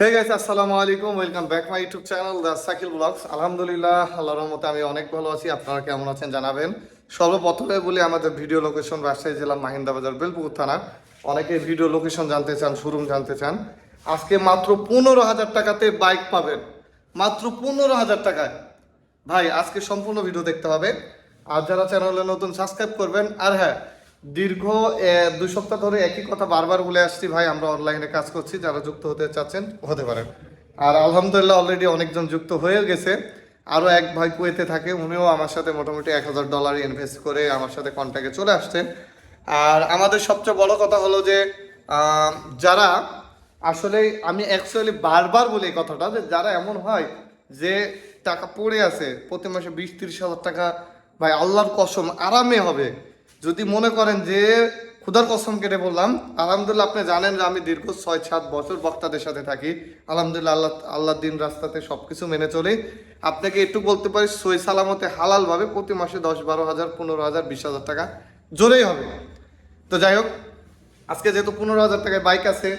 হে guys আসসালামু আলাইকুম welcome back my YouTube channel the Shakil blogs আলহামদুলিল্লাহ আল্লাহর রহমতে আমি অনেক ভালো আছি। আপনারা কেমন আছেন জানাবেন। সর্বপ্রথমে বলি, আমাদের ভিডিও লোকেশন রাজশাহী জেলা মাহিন্দা বাজার, বেলপুকুর থানা। অনেকে ভিডিও লোকেশন জানতে চান শোরুম জানতে চান। আজকে মাত্র পনেরো হাজার টাকাতে বাইক পাবেন। মাত্র পনেরো হাজার টাকায়। ভাই, আজকে সম্পূর্ণ ভিডিও দেখতে হবে আর যারা চ্যানেলে নতুন সাবস্ক্রাইব করবেন। আর হ্যাঁ দীর্ঘ দুই সপ্তাহ ধরে একই কথা বারবার বলে আসছি ভাই, আমরা অনলাইনে কাজ করছি, যারা যুক্ত হতে চাচ্ছেন, হতে পারেন। আর আলহামদুলিল্লাহ অলরেডি অনেকজন যুক্ত হয়ে গেছে। আরও এক ভাই কুয়েতে থাকে, উনিও আমার সাথে মোটামুটি এক হাজার ডলার ইনভেস্ট করে আমার সাথে কন্ট্যাক্টে চলে আসছেন। আর আমাদের সবচেয়ে বড় কথা হলো যে যারা আসলে আমি অ্যাকচুয়ালি বারবার বলি এই কথাটা যে, যারা এমন হয় যে টাকা পড়ে আছে, প্রতি মাসে বিশ তিরিশ হাজার টাকা, ভাই আল্লাহর কসম, আরামে হবে। যদি মনে করেন যে খুদার কসম কেটে বললাম, আলহামদুলিল্লাহ আপনি জানেন যে আমি দীর্ঘ ছয় সাত বছর বক্তাদের সাথে থাকি। আলহামদুলিল্লাহ আল্লাহ আল্লাহ দিন রাস্তাতে সব কিছু মেনে চলি। আপনাকে একটু বলতে পারি, সই সালামতে হালালভাবে প্রতি মাসে দশ, বারো হাজার, পনেরো হাজার, বিশ হাজার টাকা জোরেই হবে। তো যাই হোক, আজকে যেহেতু পনেরো হাজার টাকায় বাইক আছে,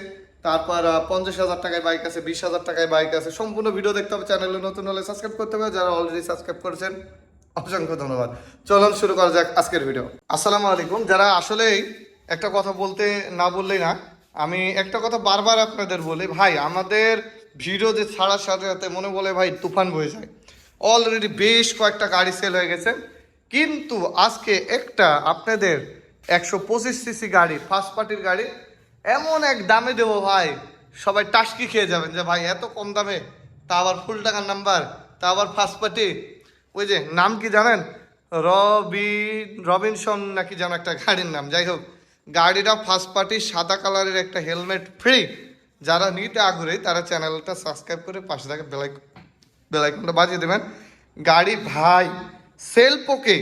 তারপর পঞ্চাশ হাজার টাকায় বাইক আছে, বিশ হাজার টাকায় বাইক আছে, সম্পূর্ণ ভিডিও দেখতে হবে, চ্যানেলে নতুন হলে সাবস্ক্রাইব করতে হবে, যারা অলরেডি সাবস্ক্রাইব করেছেন অসংখ্য ধন্যবাদ। চলুন শুরু করা যাক আজকের ভিডিও আসসালামু আলাইকুম। যারা আসলেই একটা কথা বলতে না বললেই না, আমি একটা কথা বারবার আপনাদের বলি, ভাই, আমাদের ভিডিও যে ছাড়ার সাথে সাথে মনে বলে, ভাই, তুফান বয়ে যায়। অলরেডি বেশ কয়েকটা গাড়ি সেল হয়ে গেছে। কিন্তু আজকে একটা আপনাদের একশো পঁচিশ সিসি গাড়ি ফার্স্ট পার্টির গাড়ি, এমন এক দামে দেবো, ভাই, সবাই টাস্কি খেয়ে যাবেন যে, ভাই, এত কম দামে, তা আবার ফুল টাকার নাম্বার তা আবার ফার্স্ট পার্টি ওই যে নাম কি জানেন? রবি রবিনসন নাকি যেন একটা গাড়ির নাম। যাই হোক, গাড়িটা ফার্স্ট পার্টি সাদা কালারের একটা হেলমেট ফ্রি যারা নিতে আগ্রহী, তারা চ্যানেলটা সাবস্ক্রাইব করে পাশে থাকা বেলাইক বেলাইকনটা বাজিয়ে দেবেন। গাড়ি ভাই সেলফোকে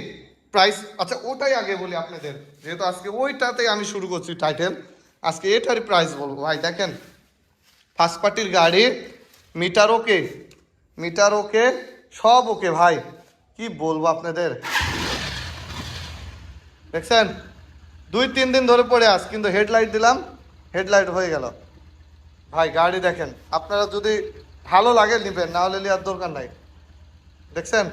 প্রাইস আচ্ছা ওটাই আগে বলি আপনাদের। যেহেতু আজকে ওইটাতেই আমি শুরু করছি টাইটেল আজকে এটারই প্রাইস বলব। ভাই, দেখেন ফার্স্ট পার্টির গাড়ি মিটার ওকে মিটার ওকে সব ওকে ভাই। কি বলব আপনাদের? দেখছেন? দুই, তিন দিন ধরে পড়ে আস কিন্তু হেডলাইট দিলাম, হেডলাইট হয়ে গেল। ভাই, গাড়ি দেখেন, আপনারা যদি ভালো লাগে নেবেন, না হলে নেওয়ার দরকার নাই। দেখছেন?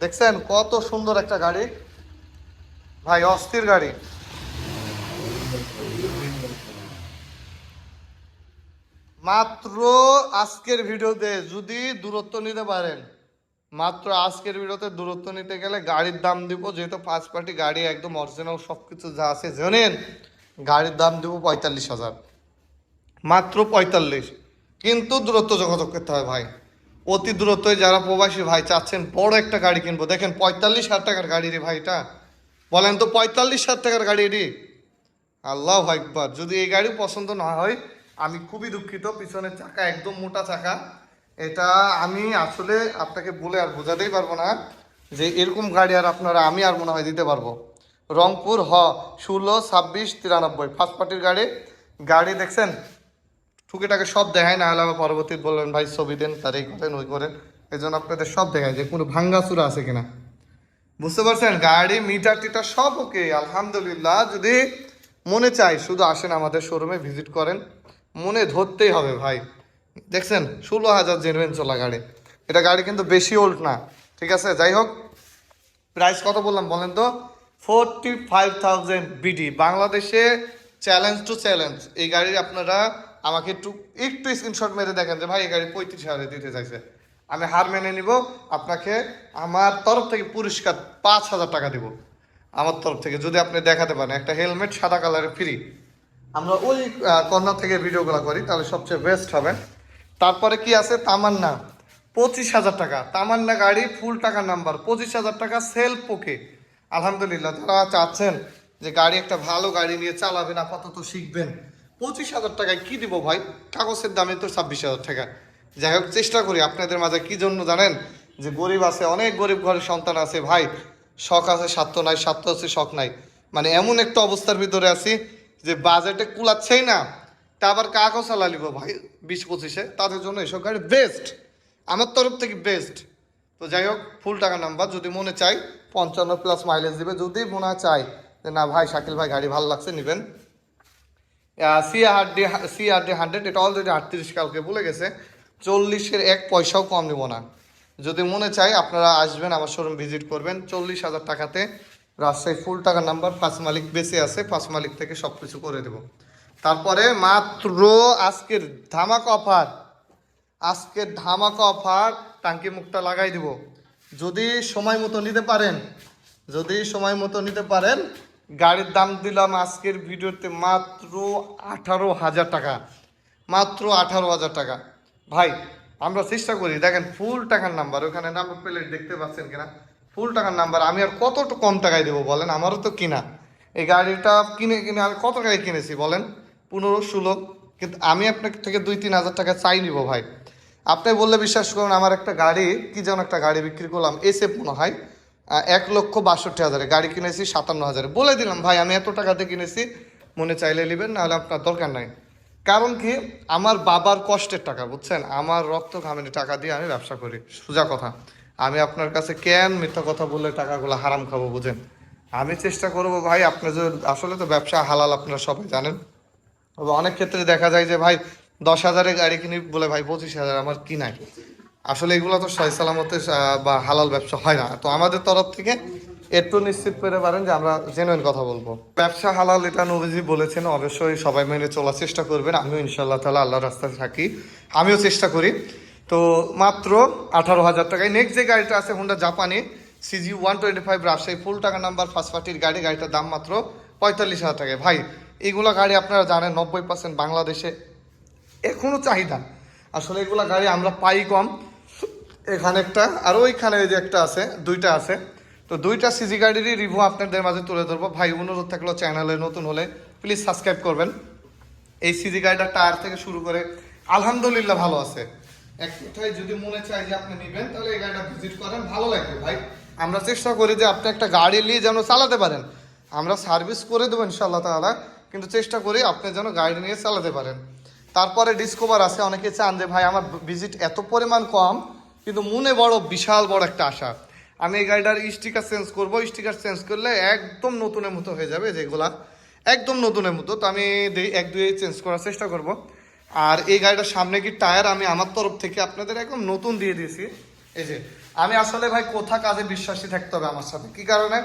দেখছেন কত সুন্দর একটা গাড়ি? ভাই, অস্থির গাড়ি। মাত্র আজকের ভিডিওতে যদি দূরত্ব নিতে পারেন মাত্র আজকের ভিডিওতে দূরত্ব নিতে গেলে গাড়ির দাম দিব, যেহেতু পাঁচ পার্টি গাড়ি একদম অরিজিনাল সব কিছু যা আছে জানেন গাড়ির দাম দিব পঁয়তাল্লিশ হাজার। মাত্র পঁয়তাল্লিশ। কিন্তু দূরত্ব যোগাযোগ করতে হয় ভাই। অতি দূরত্বে যারা প্রবাসী ভাই চাচ্ছেন বড় একটা গাড়ি কিনবো। দেখেন পঁয়তাল্লিশ হাজার টাকার গাড়ি রে ভাইটা বলেন তো পঁয়তাল্লিশ হাজার টাকার গাড়ি এটি? আল্লাহ একবার যদি এই গাড়ি পছন্দ না হয়, আমি খুবই দুঃখিত। পিছনের চাকা একদম মোটা চাকা। এটা আমি আসলে আপনাকে বলে আর বোঝাতেই পারব না যে এরকম গাড়ি আর আপনারা, আমি আর মনে হয় দিতে পারব। রংপুর হ, ষোলো, ছাব্বিশ, তিরানব্বই। ফার্স্ট পার্টির গাড়ি। গাড়ি দেখছেন? টুকিটাকে সব দেখায়, না হলে আবার পরবর্তী বলবেন ভাই, ছবি দেন তার এই করেন, ওই করেন। এই জন্য আপনাদের সব দেখায় যে কোনো ভাঙ্গাচুরা আছে কিনা। বুঝতে পারছেন? গাড়ি, মিটার, টিটার সব ওকে, আলহামদুলিল্লাহ। যদি মনে চাই শুধু আসেন আমাদের শোরুমে ভিজিট করেন। মনে ধরতেই হবে, ভাই। দেখছেন, ষোলো হাজার জেনুয়েন চলা গাড়ি। এটা গাড়ি কিন্তু বেশি ওল্ড না, ঠিক আছে? যাই হোক প্রাইস কত বললাম বলেন তো? ফোরটি ফাইভ থাউজেন্ড বিডি বাংলাদেশে চ্যালেঞ্জ টু চ্যালেঞ্জ এই গাড়ির আপনারা আমাকে একটু একটু স্ক্রিনশট মেরে দেখেন যে, ভাই, এই গাড়ি পঁয়ত্রিশ হাজারে দিতে চাইছে। আমি হার মেনে নিব, আপনাকে আমার তরফ থেকে পুরস্কার পাঁচ হাজার টাকা দিব। আমার তরফ থেকে, যদি আপনি দেখাতে পারেন, একটা হেলমেট সাদা কালারের ফ্রি আমরা ওই কর্নার থেকে ভিডিওগুলো করি, তাহলে সবচেয়ে বেস্ট হবে। তারপরে কি আছে? তামান্না। পঁচিশ হাজার টাকা। তামান্না গাড়ি, ফুল টাকার নাম্বার। পঁচিশ হাজার টাকা সেলফ ওকে আলহামদুলিল্লাহ, যারা চাচ্ছেন যে গাড়ি একটা ভালো গাড়ি নিয়ে চালাবেন, আপাতত শিখবেন। পঁচিশ হাজার টাকায় কি দিব ভাই? কাগজের দামে তো ছাব্বিশ হাজার টাকা। যাই হোক, চেষ্টা করি আপনাদের মাঝে কি জন্য জানেন? যে গরিব আছে, অনেক গরিব ঘরের সন্তান আছে। ভাই, শখ আছে, স্বার্থ নাই, স্বার্থ আছে শখ নাই। মানে এমন একটা অবস্থার ভিতরে আছি যে বাজেটে কুলাচ্ছেই না। তা আবার কাগজ চালালিব ভাই, বিশ পঁচিশে। তাদের জন্য এসব গাড়ি বেস্ট আমার তরফ থেকে বেস্ট তো যাই হোক, ফুল টাকা নাম্বার যদি মনে চাই, পঞ্চান্ন প্লাস মাইলেজ দিবে। যদি মনে চাই যে না ভাই, শাকিল ভাই গাড়ি ভালো লাগছে, নেবেন। C R D C R D hundred এটা অলরেডি আটত্রিশ কালকে বলে গেছে। চল্লিশের এক পয়সাও কম নেব না। যদি মনে চাই, আপনারা আসবেন, আমার শোরুম ভিজিট করবেন। চল্লিশ হাজার টাকাতে রাজশাহী ফুল টাকার নাম্বার ফার্স্ট মালিক বেঁচে আছে ফার্স্ট মালিক থেকে সব কিছু করে দেব। তারপরে মাত্র আজকের ধামাকা অফার আজকের ধামাকা অফার টাঙ্কি মুখটা লাগাই দিব। যদি সময় মতো নিতে পারেন, যদি সময় মতো নিতে পারেন, গাড়ির দাম দিলাম আজকের ভিডিওতে মাত্র আঠারো হাজার টাকা। মাত্র আঠারো হাজার টাকা। ভাই, আমরা চেষ্টা করি। দেখেন ফুল টাকার নাম্বার ওখানে নাম্বার প্লেট দেখতে পাচ্ছেন কিনা? ফুল টাকার নাম্বার আমি আর কত কম টাকায় দেবো বলেন? আমারও তো কিনা। এই গাড়িটা কিনে কিনে আমি কত টাকায় কিনেছি বলেন? পনেরো ষোলো, কিন্তু আমি আপনার থেকে দুই তিন হাজার টাকা চাই নিব ভাই। আপনি বললে বিশ্বাস করুন, আমার একটা গাড়ি, কি যেন একটা গাড়ি বিক্রি করলাম এসে মনে হয় এক লক্ষ বাষট্টি হাজারে। গাড়ি কিনেছি সাতান্ন হাজারে। বলে দিলাম, ভাই, আমি এত টাকাতে কিনেছি, মনে চাইলে নেবেন, নাহলে আপনার দরকার নাই। কারণ কি, আমার বাবার কষ্টের টাকা, বুঝছেন? আমার রক্ত ঘামের টাকা দিয়ে আমি ব্যবসা করি। সোজা কথা, আমি আপনার কাছে কেন মিথ্যা কথা বললে টাকাগুলো হারাম খাব, বুঝেন? আমি চেষ্টা করব, ভাই, আপনি যে, আসলে তো ব্যবসা হালাল আপনারা সবাই জানেন। তবে অনেক ক্ষেত্রে দেখা যায় যে, ভাই, দশ হাজারে গাড়ি কিনি বলে, ভাই, পঁচিশ হাজার আমার কি নাই? আসলে এগুলো তো সয় সালামতে বা হালাল ব্যবসা হয় না। তো আমাদের তরফ থেকে একটু নিশ্চিত করে পারেন যে, আমরা জেনুইন কথা বলব। ব্যবসা হালাল, এটা নবীজি বলেছেন, অবশ্যই সবাই মেনে চলার চেষ্টা করবেন। আমিও ইনশাল্লাহ তালা আল্লাহ রাস্তায় থাকি। আমিও চেষ্টা করি। তো মাত্র আঠারো হাজার টাকায় নেক্সট যে গাড়িটা আছে হোন্ডা জাপানি CG one twenty five Rajshahi full টাকা নাম্বার ফার্স্ট পার্টির গাড়ি, গাড়িটার দাম মাত্র পঁয়তাল্লিশ হাজার টাকায়। ভাই এইগুলো গাড়ি আপনারা জানেন, নব্বই পার্সেন্ট বাংলাদেশে এখনও চাহিদা। আসলে এগুলা গাড়ি আমরা পাই কম। এখানে একটা, আর ওইখানে ওই যে একটা আছে, দুইটা আছে। তো দুইটা সিজি গাড়িরই রিভিউ আপনাদের মাঝে তুলে ধরবো। ভাই, অনুরোধ থাকল চ্যানেলে নতুন হলে প্লিজ সাবস্ক্রাইব করবেন। এই সিজি গাড়িটা টায়ার থেকে শুরু করে আলহামদুলিল্লাহ ভালো আছে। এক কথায় যদি মনে চায় যে আপনি নেবেন, তাহলে এই গাড়িটা ভিজিট করেন, ভালো লাগবে ভাই। আমরা চেষ্টা করি যে আপনি একটা গাড়ি নিয়ে যেন চালাতে পারেন। আমরা সার্ভিস করে দেবো ইনশাল্লাহ তাআলা। কিন্তু চেষ্টা করি আপনি যেন গাড়ি নিয়ে চালাতে পারেন। তারপরে ডিসকভার আছে, অনেকে চান যে, ভাই, আমার ভিজিট এত পরিমাণ কম, কিন্তু মনে বড়, বিশাল বড় একটা আশা। আমি এই গাড়িটার স্টিকার চেঞ্জ করব স্টিকার চেঞ্জ করলে একদম নতুনের মতো হয়ে যাবে যেগুলা, একদম নতুনের মতো। তো আমি এক, দুই চেঞ্জ করার চেষ্টা করব। আর এই গাড়িটার সামনে কি টায়ার আমি আমার তরফ থেকে আপনাদের একদম নতুন দিয়ে দিয়েছি। এই যে, আমি আসলে ভাই কোথা কাজে বিশ্বাসী থাকতে হবে আমার সাথে? কি কারণে?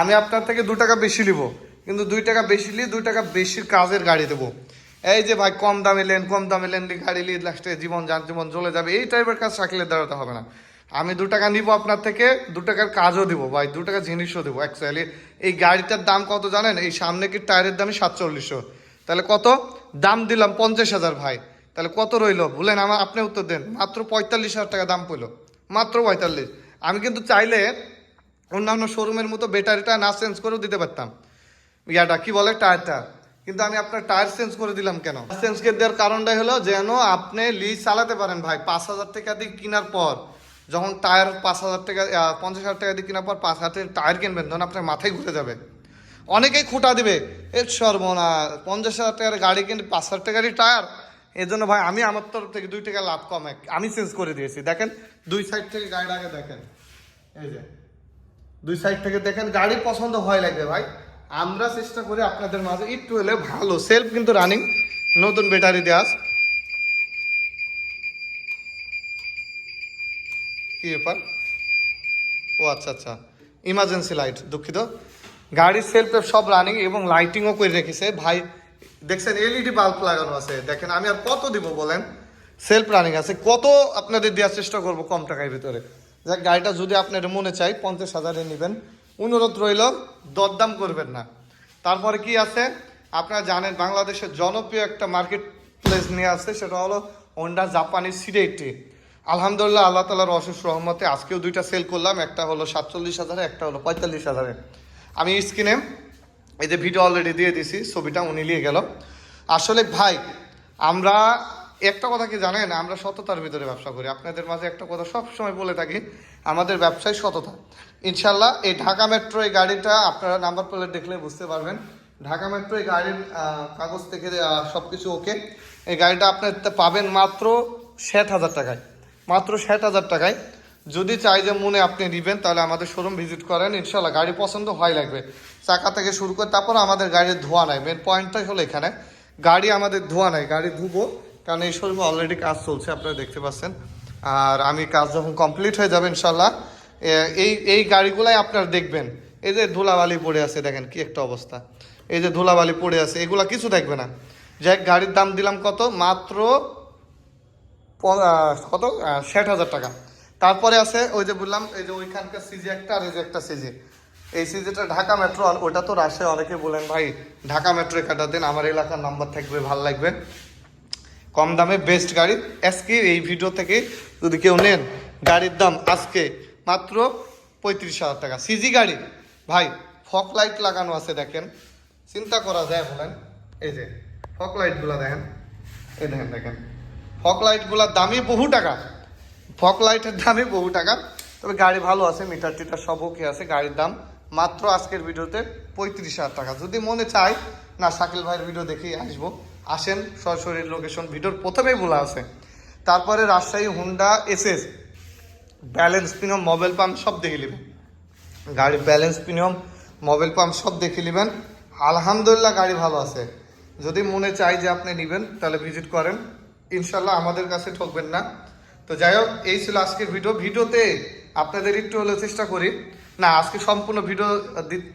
আমি আপনার থেকে দু টাকা বেশি নিব। কিন্তু দুই টাকা বেশি নিয়ে দুই টাকা বেশির কাজের গাড়ি দেবো। এই যে ভাই, কম দামে লেন, কম দামে লেন গাড়ি নিয়ে লাস্টে জীবন যান জীবন চলে যাবে, এই টাইপের কাজ সাইকেলের দাঁড়াতে হবে না। আমি দু টাকা নিব আপনার থেকে, দু টাকার কাজও দিব ভাই, দু টাকা জিনিসও দেবো অ্যাকচুয়ালি এই গাড়িটার দাম কত জানেন? এই সামনে কি টায়ারের দামই সাতচল্লিশশো। তাহলে কত? দাম দিলাম পঞ্চাশ হাজার ভাই। তাহলে কত রইল? বলেন আমার, আপনি উত্তর দেন। মাত্র পঁয়তাল্লিশ হাজার টাকা দাম পড়ল। মাত্র পঁয়তাল্লিশ। আমি কিন্তু চাইলে অন্যান্য শোরুমের মতো ব্যাটারিটা না চেঞ্জ করেও দিতে পারতাম। ইয়াটা, কি বলে টায়ারটা? কিন্তু আমি আপনার টায়ার চেঞ্জ করে দিলাম কেন? চেঞ্জ করে দেওয়ার কারণটাই হলো যেন আপনি লিজ চালাতে পারেন ভাই, পাঁচ হাজার টাকা দিয়ে কেনার পর। যখন টায়ার পাঁচ হাজার টাকা পঞ্চাশ হাজার টাকা দিয়ে কেনার পর পাঁচ হাজার টায়ার কিনবেন, তখন আপনার মাথায় ঘুরে যাবে। অনেকেই খুঁটা দিবে এর সর্বনা পঞ্চাশ হাজার টাকার গাড়ি কিনে পাঁচ হাজার টাকারই টায়ার? এই জন্য ভাই, আমি আমার তরফ থেকে দুই টাকা লাভ কম এক- আমি চেঞ্জ করে দিয়েছি। দেখেন, দুই সাইড থেকে গাড়িটা আগে দেখেন। এই যে, দুই সাইড থেকে দেখেন, গাড়ি পছন্দ হয় লাগবে ভাই। আমরা চেষ্টা করি আপনাদের মাঝে একটু হলে ভালো। সেলফ কিন্তু রানিং নতুন ব্যাটারি দেওয়া কি ব্যাপার? ও আচ্ছা আচ্ছা। ইমার্জেন্সি লাইট দুঃখিত। গাড়ির সেলফে সব রানিং এবং লাইটিংও করে রেখেছে। ভাই, দেখছেন এলইডি বাল্ব লাগানো আছে। দেখেন, আমি আর কত দিব বলেন? সেলফ রানিং আছে। কত আপনাদের দেওয়ার চেষ্টা করব কম টাকার ভিতরে। যাক, গাড়িটা যদি আপনার মনে চাই, পঞ্চাশ হাজারে নেবেন। অনুরোধ রইল, দরদাম করবেন না। তারপরে কি আছে? আপনারা জানেন বাংলাদেশের জনপ্রিয় একটা মার্কেট প্লেস নিয়ে আসছে সেটা হলো হোন্ডা জাপানি সিডেটি আলহামদুলিল্লাহ, আল্লাহ তালার অশেষ রহমতে আজকেও দুইটা সেল করলাম, একটা হলো সাতচল্লিশ হাজারে, একটা হলো পঁয়তাল্লিশ হাজারে। আমি স্ক্রিনে এই যে ভিডিও অলরেডি দিয়ে দিছি ছবিটা উনি নিয়ে গেল। আসলে ভাই, আমরা একটা কথা কি জানেন? আমরা সততার ভিতরে ব্যবসা করি। আপনাদের মাঝে একটা কথা সব সময় বলে থাকি, আমাদের ব্যবসায় সততা। ইনশাল্লাহ এই ঢাকা মেট্রো এই গাড়িটা আপনারা নাম্বার প্লেট দেখলে বুঝতে পারবেন। ঢাকা মেট্রো এই গাড়ির কাগজ থেকে সব কিছু ওকে। এই গাড়িটা আপনার পাবেন মাত্র ষাট হাজার টাকায়। মাত্র ষাট হাজার টাকায়। যদি চাই যে মনে আপনি নেবেন, তাহলে আমাদের শোরুম ভিজিট করেন। ইনশাল্লাহ গাড়ি পছন্দ হয় লাগবে। চাকা থেকে শুরু করে তারপর আমাদের গাড়ির ধোয়া নাই। মেন পয়েন্টটাই হলো এখানে। গাড়ি আমাদের ধোয়া নাই। গাড়ি ধুবো কারণ এই শোরুমে অলরেডি কাজ চলছে, আপনারা দেখতে পাচ্ছেন। আর আমি কাজ যখন কমপ্লিট হয়ে যাবে ইনশাল্লাহ এই এই গাড়িগুলাই আপনারা দেখবেন। এই যে ধুলাবালি পড়ে আছে, দেখেন কি একটা অবস্থা। এই যে ধুলাবালি পড়ে আছে, এগুলা কিছু দেখবে না। যাই গাড়ির দাম দিলাম কত? মাত্র কত? ষাট হাজার টাকা। তারপরে আছে ওই যে বললাম, এই যে ওইখানকার সিজি একটা আর এই যে একটা সিজি এই সিজিটা ঢাকা মেট্রো, ওটা তো রাজশাহী অনেকে বলেন, ভাই, ঢাকা মেট্রো কাটা দিন, আমার এলাকার নাম্বার থাকবে, ভালো লাগবে। কম দামে বেস্ট গাড়ি আজকে এই ভিডিও থেকে যদি কেউ নেন, গাড়ির দাম আজকে মাত্র পঁয়ত্রিশ হাজার টাকা। সিজি গাড়ি, ভাই ফক লাইট লাগানো আছে দেখেন। চিন্তা করা যায় বলেন। এই যে ফক লাইটগুলো দেখেন। এই দেখেন দেখেন। ফক লাইটগুলোর দামই বহু টাকা। ফক লাইটের দামই বহু টাকা। তবে গাড়ি ভালো আছে মিটার টিটার সব ওকে আছে। গাড়ির দাম মাত্র আজকের ভিডিওতে পঁয়ত্রিশ হাজার টাকা। যদি মনে চায়, না, শাকিল ভাইয়ের ভিডিও দেখেই আসব। আসেন সরাসরি লোকেশন ভিডিওর প্রথমেই বলা আছে। তারপরে Rajshahi, Honda, SS balance premium mobile pump সব দেখে নেবেন। গাড়ির ব্যালেন্স প্রিমিয়াম মোবাইল পাম্প সব দেখে নেবেন। আলহামদুলিল্লাহ গাড়ি ভালো আছে। যদি মনে চাই যে আপনি নেবেন, তাহলে ভিজিট করেন। ইনশাল্লাহ আমাদের কাছে ঠকবেন না। তো যাই হোক, এই ছিল আজকের ভিডিও ভিডিওতে আপনাদের একটু হলেও চেষ্টা করি। না, আজকে সম্পূর্ণ ভিডিও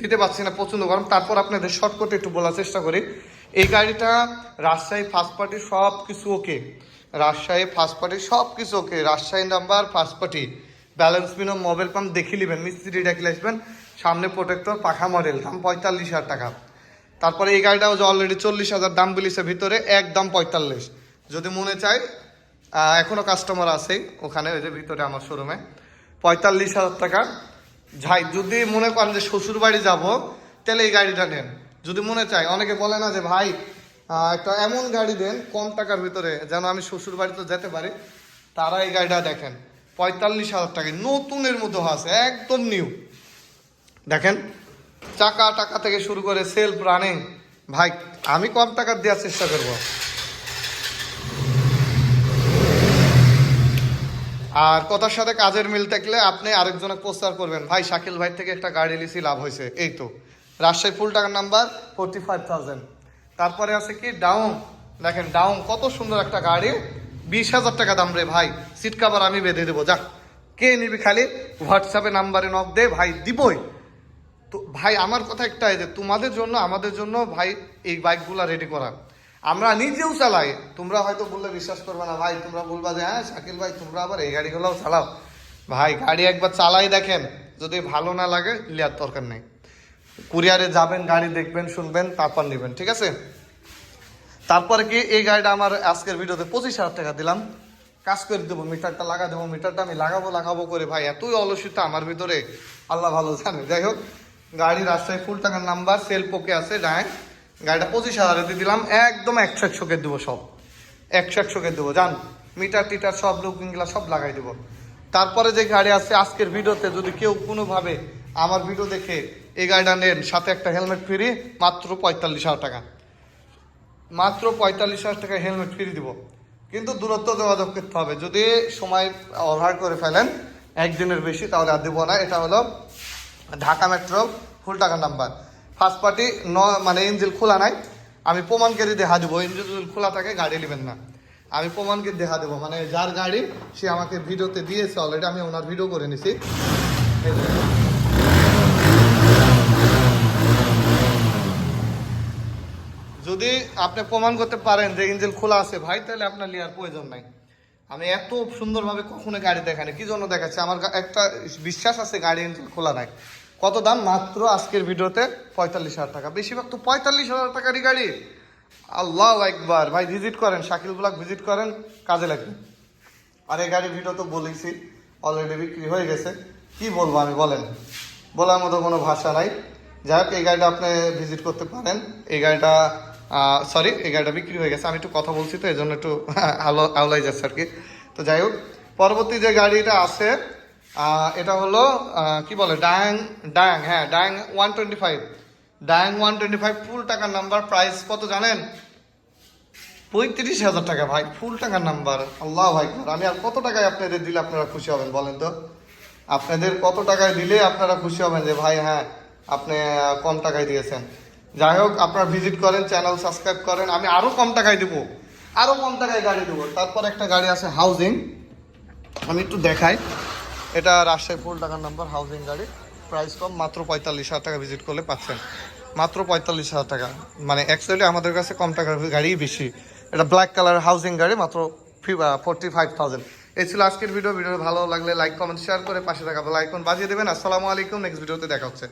দিতে পারছি না পছন্দ করেন তারপর আপনাদের শর্টকটে একটু বলার চেষ্টা করি। এই গাড়িটা রাজশাহী ফার্স্ট পার্টি সব কিছু ওকে রাজশাহী ফার্স্ট পার্টি সব কিছু okay Rajshahi number first party balance মিনো mobile pump দেখিয়ে নেবেন মিস্ত্রি ডাকিলে আসবেন। সামনে প্রোটেক্টর পাখা মডেল দাম পঁয়তাল্লিশ হাজার টাকা। তারপরে এই গাড়িটাও যে অলরেডি চল্লিশ হাজার, দাম বলিছে ভিতরে, একদম পঁয়তাল্লিশ। যদি মনে চাই এখনও কাস্টমার আছে ওখানে ওই যে ভিতরে আমার শোরুমে পঁয়তাল্লিশ হাজার টাকা। যাই যদি মনে করেন যে শ্বশুর বাড়ি যাব, তাহলে এই গাড়িটা নেন। যদি মনে চাই অনেকে বলে না যে, ভাই একটা এমন গাড়ি দেন, কম টাকার ভিতরে যেন আমি শ্বশুর বাড়িতে যেতে পারি। তারা এই গাড়িটা দেখেন, পঁয়তাল্লিশ হাজার টাকা। নতুনের মতো আছে, একদম নিউ দেখেন, চাকা টাকা থেকে শুরু করে সেলফ রানিং ভাই, আমি কম টাকা দেওয়ার চেষ্টা করব। আর কথার সাথে কাজের মিল থাকলে আপনি আরেকজনে প্রচার করবেন। ভাই, শাকিল ভাই থেকে একটা গাড়ি লিসি লাভ হয়েছে। এই তো। রাজশাহী ফুল টাকার নাম্বার ফোরটি ফাইভ থাউজেন্ড তারপরে আছে কি? ডাউন দেখেন ডাউন কত সুন্দর একটা গাড়ি। বিশ হাজার টাকা দাম রে ভাই। সিট কাভার আমি বেঁধে দেবো। যাক কে নিবি খালি? হোয়াটসঅ্যাপে নাম্বারে নক দে, ভাই, দিবই। তো ভাই, আমার কথা একটাই যে, তোমাদের জন্য, আমাদের জন্য ভাই, এই বাইকগুলো রেডি করা। আমরা নিজেও চালাই। তোমরা হয়তো বললে বিশ্বাস করবে না, ভাই, তোমরা বলবা যে হ্যাঁ শাকিল ভাই, তোমরা আবার এই গাড়িগুলোও চালাও। ভাই, গাড়ি একবার চালাই দেখেন, যদি ভালো না লাগে লিয়ার দরকার নেই। কুরিয়ারে যাবেন, গাড়ি দেখবেন, শুনবেন, তারপর নেবেন, ঠিক আছে? তারপরে কি, এই গাড়িটা আমার আজকের ভিডিওতে পঁচিশ হাজার টাকা দিলাম। কাজ করে দেবো, মিটারটা লাগা দেবো, মিটারটা আমি লাগাবো লাগাবো করে, ভাই, এতই অলসিতা আমার ভিতরে। আল্লাহ ভালো জানে। যাই হোক, গাড়ি রাস্তায় ফুল টাকার নাম্বার, সেল পোকে আছে ডায় গাড়িটা পঁচিশ হাজারে দিয়ে দিলাম, একদম একশো একশোকে দেবো সব। একশো একশোকে দেবো, জান? মিটার টিটার সব লুকিংগুলা সব লাগাই দেবো। তারপরে যে গাড়ি আছে, আজকের ভিডিওতে যদি কেউ কোনোভাবে আমার ভিডিও দেখে এই গাড়িটা নেন, সাথে একটা হেলমেট ফ্রি মাত্র পঁয়তাল্লিশ হাজার টাকা। মাত্র পঁয়তাল্লিশ হাজার টাকা হেলমেট ফ্রি দিব। কিন্তু দূরত্ব যোগাযোগ করতে হবে। যদি সময় অভার করে ফেলেন, একদিনের বেশি, তাহলে আর দেবো না। এটা হলো ঢাকা মেট্রো ফুল টাকার নাম্বার ফার্স্ট পার্টি ন মানে ইঞ্জিল খোলা নাই। আমি প্রমাণকারী দেখা দেবো। ইঞ্জিল খোলা থাকে, গাড়ি নেবেন না। আমি প্রমাণকে দেখা দেবো। মানে যার গাড়ি, সে আমাকে ভিডিওতে দিয়েছে অলরেডি আমি ওনার ভিডিও করে নিছি। যদি আপনি প্রমাণ করতে পারেন যে ইঞ্জিন খোলা আছে, ভাই, তাহলে আপনার নেওয়ার প্রয়োজন নাই। আমি এত সুন্দরভাবে কখনো গাড়ি দেখানি কি জন্য দেখাচ্ছি? আমার একটা বিশ্বাস আছে, গাড়ি ইঞ্জিন খোলা নাই। কত দাম? মাত্র আজকের ভিডিওতে পঁয়তাল্লিশ হাজার টাকা। বেশিরভাগ তো পঁয়তাল্লিশ হাজার টাকারই গাড়ি আল্লাহ একবার ভাই ভিজিট করেন, শাকিল ব্লক ভিজিট করেন, কাজে লাগবে। আর এই গাড়ি ভিডিও তো বলেছি অলরেডি বিক্রি হয়ে গেছে। কি বলব আমি, বলেন। বলার মতো কোনো ভাষা নাই। যাই হোক, এই গাড়িটা আপনি ভিজিট করতে পারেন। এই গাড়িটা সরি এই গাড়িটা বিক্রি হয়ে গেছে। আমি একটু কথা বলছি তো এই জন্য একটু আলো, আওলাই যাচ্ছে আর কি। তো যাই হোক, পরবর্তী যে গাড়িটা আছে এটা হলো কি বলে, ডায়াং ডায়াং হ্যাঁ Dayang one twenty five Dayang one twenty five full টাকার নাম্বার প্রাইস কত জানেন? পঁয়ত্রিশ হাজার টাকা, ভাই, ফুল টাকার নাম্বার। আল্লাহ ভাই আমি আর কত টাকায় আপনাদের দিলে আপনারা খুশি হবেন বলেন তো? আপনাদের কত টাকায় দিলে আপনারা খুশি হবেন যে, ভাই হ্যাঁ আপনি কম টাকায় দিয়েছেন। যাই হোক, আপনারা ভিজিট করেন চ্যানেল সাবস্ক্রাইব করেন, আমি আরও কম টাকায় দেবো। আরও কম টাকায় গাড়ি দেবো। তারপর একটা গাড়ি আছে হাউজিং আমি একটু দেখাই। এটা রাজশাহী ফুল টাকার নাম্বার হাউজিং গাড়ি। প্রাইস কম, মাত্র পঁয়তাল্লিশ হাজার টাকা ভিজিট করলে পাচ্ছেন। মাত্র পঁয়তাল্লিশ হাজার টাকা। মানে অ্যাকচুয়ালি আমাদের কাছে কম টাকার গাড়ি বেশি। এটা ব্ল্যাক কালার হাউজিং গাড়ি, মাত্র ফোরটি ফাইভ থাউজেন্ড এই ছিল আজকের ভিডিও ভিডিও ভালো লাগলে লাইক কমেন্ট শেয়ার করে পাশে থাকা লাইক আইকন বাজিয়ে দেবেন। আসসালামু আলাইকুম। নেক্সট ভিডিওতে দেখা হচ্ছে।